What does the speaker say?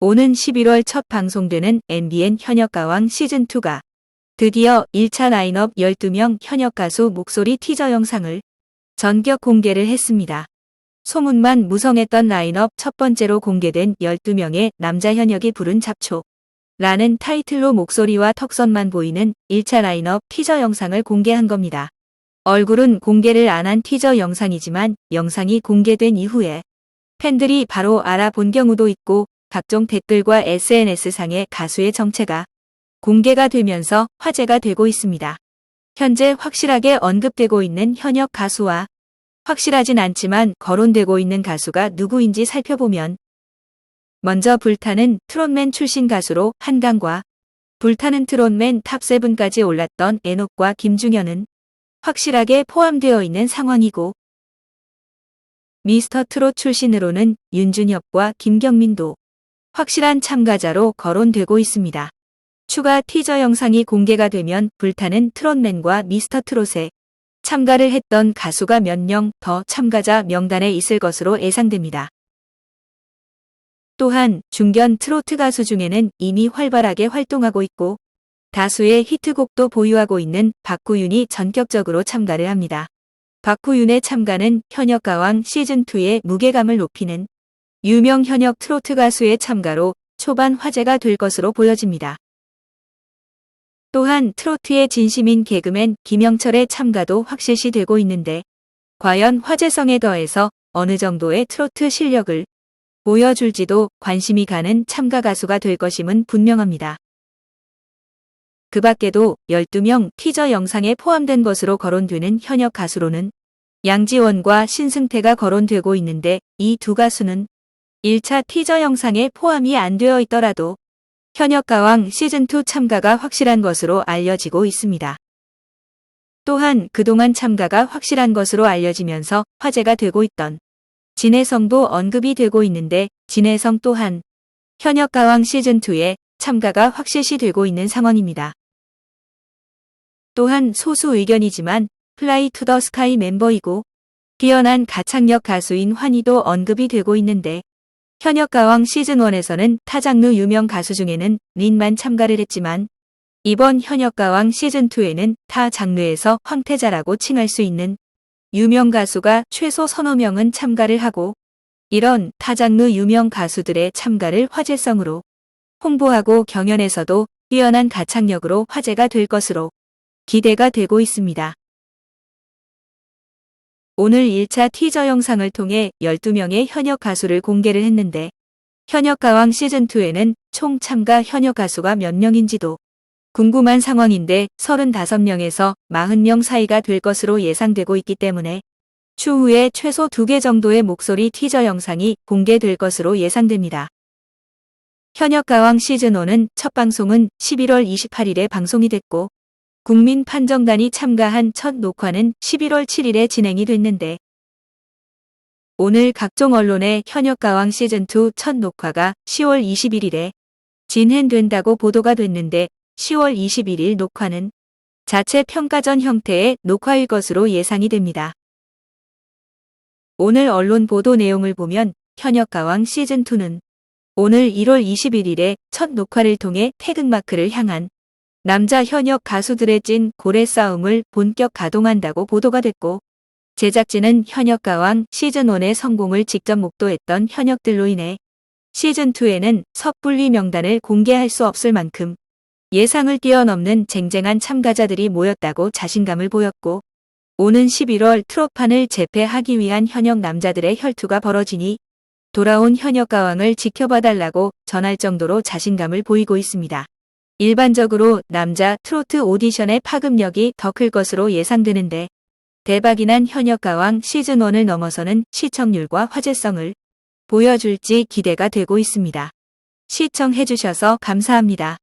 오는 11월 첫 방송되는 MBN 현역가왕 시즌2가 드디어 1차 라인업 12명 현역 가수 목소리 티저 영상을 전격 공개를 했습니다. 소문만 무성했던 라인업 첫 번째로 공개된 12명의 남자 현역이 부른 잡초 라는 타이틀로 목소리와 턱선만 보이는 1차 라인업 티저 영상을 공개한 겁니다. 얼굴은 공개를 안 한 티저 영상이지만 영상이 공개된 이후에 팬들이 바로 알아본 경우도 있고 각종 댓글과 SNS상의 가수의 정체가 공개가 되면서 화제가 되고 있습니다. 현재 확실하게 언급되고 있는 현역 가수와 확실하진 않지만 거론되고 있는 가수가 누구인지 살펴보면 먼저 불타는 트롯맨 출신 가수로 한강과 불타는 트롯맨 탑7까지 올랐던 에녹과 김중현은 확실하게 포함되어 있는 상황이고 미스터 트롯 출신으로는 윤준엽과 김경민도 확실한 참가자로 거론되고 있습니다. 추가 티저 영상이 공개가 되면 불타는 트롯맨과 미스터 트롯에 참가를 했던 가수가 몇 명 더 참가자 명단에 있을 것으로 예상됩니다. 또한 중견 트로트 가수 중에는 이미 활발하게 활동하고 있고 다수의 히트곡도 보유하고 있는 박구윤이 전격적으로 참가를 합니다. 박구윤의 참가는 현역 가왕 시즌2의 무게감을 높이는 유명 현역 트로트 가수의 참가로 초반 화제가 될 것으로 보여집니다. 또한 트로트의 진심인 개그맨 김영철의 참가도 확실시 되고 있는데 과연 화제성에 더해서 어느 정도의 트로트 실력을 보여줄지도 관심이 가는 참가 가수가 될 것임은 분명합니다. 그 밖에도 12명 티저 영상에 포함된 것으로 거론되는 현역 가수로는 양지원과 신승태가 거론되고 있는데 이 두 가수는 1차 티저 영상에 포함이 안 되어 있더라도 현역 가왕 시즌2 참가가 확실한 것으로 알려지고 있습니다. 또한 그동안 참가가 확실한 것으로 알려지면서 화제가 되고 있던 진혜성도 언급이 되고 있는데 진혜성 또한 현역 가왕 시즌2에 참가가 확실시 되고 있는 상황입니다. 또한 소수 의견이지만 플라이 투 더 스카이 멤버이고 뛰어난 가창력 가수인 환희도 언급이 되고 있는데 현역 가왕 시즌1에서는 타 장르 유명 가수 중에는 린만 참가를 했지만 이번 현역 가왕 시즌2에는 타 장르에서 황태자라고 칭할 수 있는 유명 가수가 최소 서너 명은 참가를 하고 이런 타 장르 유명 가수들의 참가를 화제성으로 홍보하고 경연에서도 뛰어난 가창력으로 화제가 될 것으로 기대가 되고 있습니다. 오늘 1차 티저 영상을 통해 12명의 현역 가수를 공개를 했는데 현역 가왕 시즌2에는 총 참가 현역 가수가 몇 명인지도 궁금한 상황인데 35명에서 40명 사이가 될 것으로 예상되고 있기 때문에 추후에 최소 2개 정도의 목소리 티저 영상이 공개될 것으로 예상됩니다. 현역 가왕 시즌1은 첫 방송은 11월 28일에 방송이 됐고 국민 판정단이 참가한 첫 녹화는 11월 7일에 진행이 됐는데 오늘 각종 언론의 현역 가왕 시즌2 첫 녹화가 10월 21일에 진행된다고 보도가 됐는데 10월 21일 녹화는 자체 평가전 형태의 녹화일 것으로 예상이 됩니다. 오늘 언론 보도 내용을 보면 현역 가왕 시즌2는 오늘 1월 21일에 첫 녹화를 통해 태극마크를 향한 남자 현역 가수들의 찐 고래 싸움을 본격 가동한다고 보도가 됐고 제작진은 현역 가왕 시즌1의 성공을 직접 목도했던 현역들로 인해 시즌2에는 섣불리 명단을 공개할 수 없을 만큼 예상을 뛰어넘는 쟁쟁한 참가자들이 모였다고 자신감을 보였고 오는 11월 트롯판을 재패하기 위한 현역 남자들의 혈투가 벌어지니 돌아온 현역 가왕을 지켜봐달라고 전할 정도로 자신감을 보이고 있습니다. 일반적으로 남자 트로트 오디션의 파급력이 더 클 것으로 예상되는데 대박이 난 현역 가왕 시즌1을 넘어서는 시청률과 화제성을 보여줄지 기대가 되고 있습니다. 시청해주셔서 감사합니다.